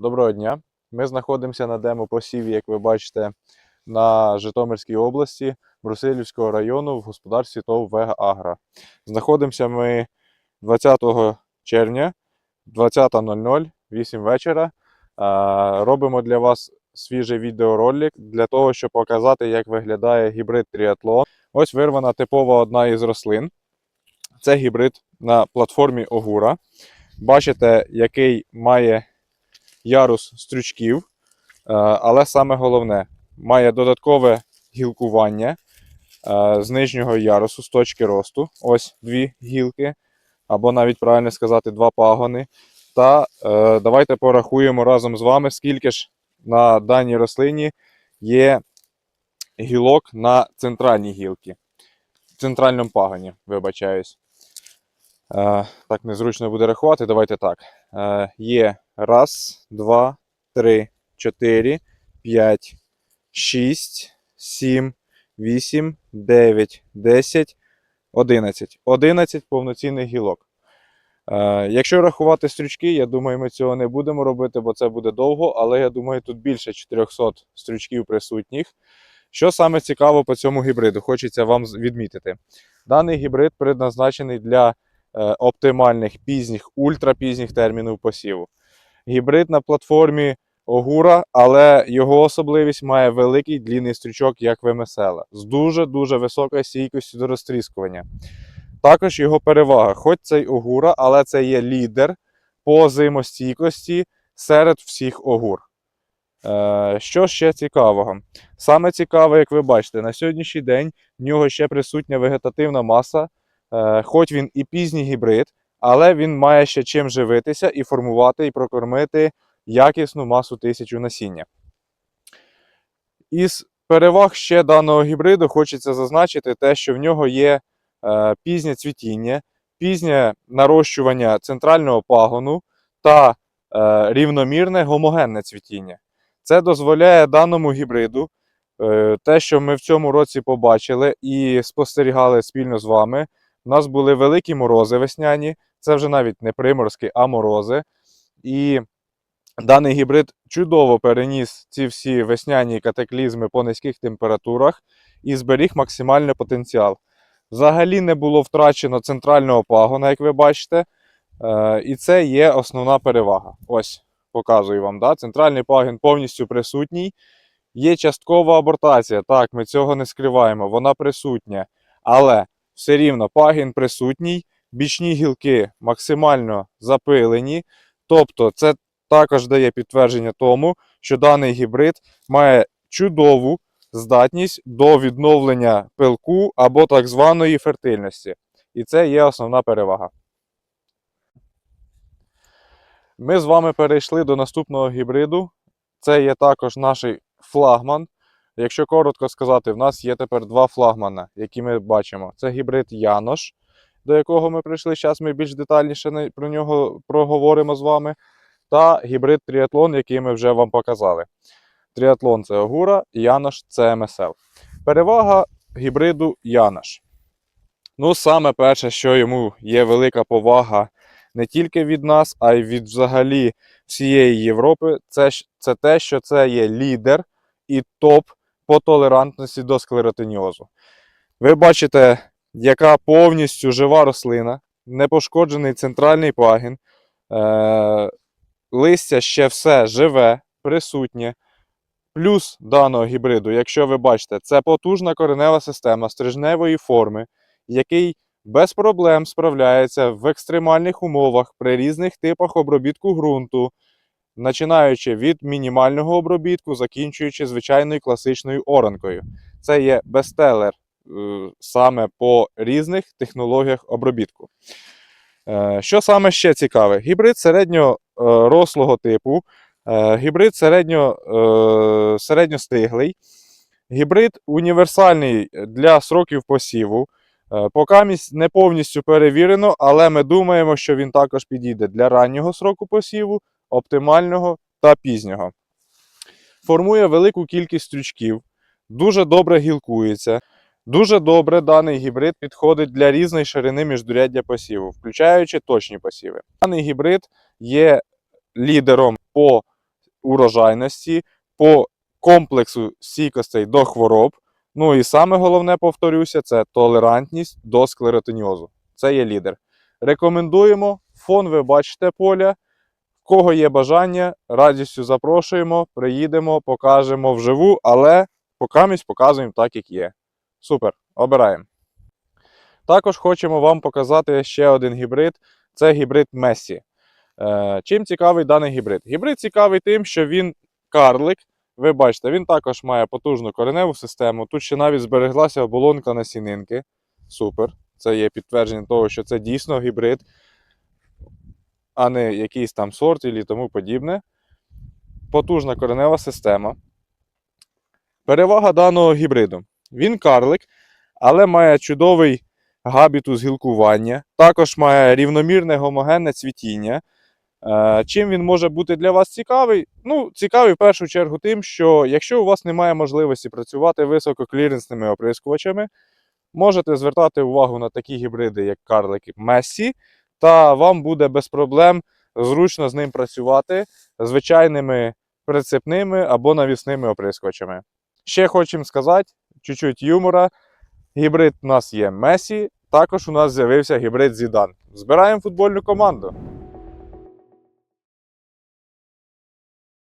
Доброго дня. Ми знаходимося на демо-посіві, як ви бачите, на Житомирській області, Брусилівського району в господарстві ТОВ Вега Агра. Знаходимося ми 20 червня, 20.00, 8 вечора. Робимо для вас свіжий відеоролик для того, щоб показати, як виглядає гібрид тріатлон. Ось вирвана типова одна із рослин. Це гібрид на платформі Огура. Бачите, який має ярус стрючків, е, але саме головне, має додаткове гілкування е, з нижнього ярусу, з точки росту. Ось дві гілки, або навіть правильно сказати, два пагони. Та е, давайте порахуємо разом з вами, скільки ж на даній рослині є гілок на центральній гілці. Центральному пагоні, вибачаюсь. Так незручно буде рахувати. Давайте так. Є раз, два, три, чотири, п'ять, шість, сім, вісім, дев'ять, десять, одинадцять. Одинадцять повноцінних гілок. Е, якщо рахувати стрючки, я думаю, ми цього не будемо робити, бо це буде довго, але я думаю, тут більше 400 стрючків присутніх. Що саме цікаво по цьому гібриду, хочеться вам відмітити. Даний гібрид предназначений для е, оптимальних пізніх, ультрапізніх термінів посіву. Гібрид на платформі Огура, але його особливість має великий длінний стрючок, як вемесела, з дуже-дуже високою стійкістю до розтріскування. Також його перевага, хоч це й Огура, але це є лідер по зимостійкості серед всіх огур. Е, що ще цікавого? Саме цікаве, як ви бачите, на сьогоднішній день в нього ще присутня вегетативна маса, е, хоч він і пізній гібрид, але він має ще чим живитися і формувати, і прокормити якісну масу тисячу насіння. Із переваг ще даного гібриду хочеться зазначити те, що в нього є е, пізнє цвітіння, пізнє нарощування центрального пагону та е, рівномірне гомогенне цвітіння. Це дозволяє даному гібриду е, те, що ми в цьому році побачили і спостерігали спільно з вами. У нас були великі морози весняні, це вже навіть не приморські, а морози. І даний гібрид чудово переніс ці всі весняні катаклізми по низьких температурах і зберіг максимальний потенціал. Взагалі не було втрачено центрального пагона, як ви бачите. Е, і це є основна перевага. Ось, показую вам. Да? Центральний пагін повністю присутній. Є часткова абортація. Так, ми цього не скриваємо, вона присутня. Але все рівно пагін присутній, бічні гілки максимально запилені. Тобто, це також дає підтвердження тому, що даний гібрид має чудову здатність до відновлення пилку або так званої фертильності. І це є основна перевага. Ми з вами перейшли до наступного гібриду. Це є також наш флагман. Якщо коротко сказати, в нас є тепер два флагмана, які ми бачимо. Це гібрид Янош, до якого ми прийшли. Зараз ми більш детальніше про нього проговоримо з вами. Та гібрид Тріатлон, який ми вже вам показали. Тріатлон це Огура, Янош це МСЛ. Перевага гібриду Янош. Ну, саме перше, що йому є велика повага не тільки від нас, а й від взагалі всієї Європи, це, це те, що це є лідер і топ по толерантності до склеротиніозу. Ви бачите, яка повністю жива рослина, непошкоджений центральний пагін, е- листя ще все живе, присутнє. Плюс даного гібриду, якщо ви бачите, це потужна коренева система стрижневої форми, який без проблем справляється в екстремальних умовах при різних типах обробітку ґрунту, починаючи від мінімального обробітку, закінчуючи звичайною класичною оранкою. Це є бестселер е, саме по різних технологіях обробітку. Е, Що саме ще цікаве? Гібрид середньорослого типу, е, гібрид середньо, е, середньостиглий, гібрид універсальний для сроків посіву. Е, Покамість не повністю перевірено, але ми думаємо, що він також підійде для раннього сроку посіву, оптимального та пізнього. Формує велику кількість стрючків, дуже добре гілкується. Дуже добре даний гібрид підходить для різної ширини міждуряддя посіву, включаючи точні посіви. Даний гібрид є лідером по урожайності, по комплексу стійкостей до хвороб. Ну і саме головне, повторюся, це толерантність до склеротиніозу. Це є лідер. Рекомендуємо. Фон ви бачите поля. В кого є бажання, радістю запрошуємо, приїдемо, покажемо вживу, але покамість показуємо так, як є. Супер, обираємо. Також хочемо вам показати ще один гібрид це гібрид Месі. Е, чим цікавий даний гібрид? Гібрид цікавий тим, що він карлик. Ви бачите, він також має потужну кореневу систему. Тут ще навіть збереглася оболонка насінинки. Супер. Це є підтвердження того, що це дійсно гібрид, а не якийсь там сорт і тому подібне. Потужна коренева система. Перевага даного гібриду. Він карлик, але має чудовий габітус гілкування, також має рівномірне гомогенне цвітіння. Е, Чим він може бути для вас цікавий? Ну, цікавий в першу чергу тим, що якщо у вас немає можливості працювати висококліренсними оприскувачами, можете звертати увагу на такі гібриди, як карлики Месі, та вам буде без проблем зручно з ним працювати звичайними прицепними або навісними оприскувачами. Ще хочемо сказати, чуть-чуть юмора. Гібрид у нас є Месі, також у нас з'явився гібрид Зідан. Збираємо футбольну команду.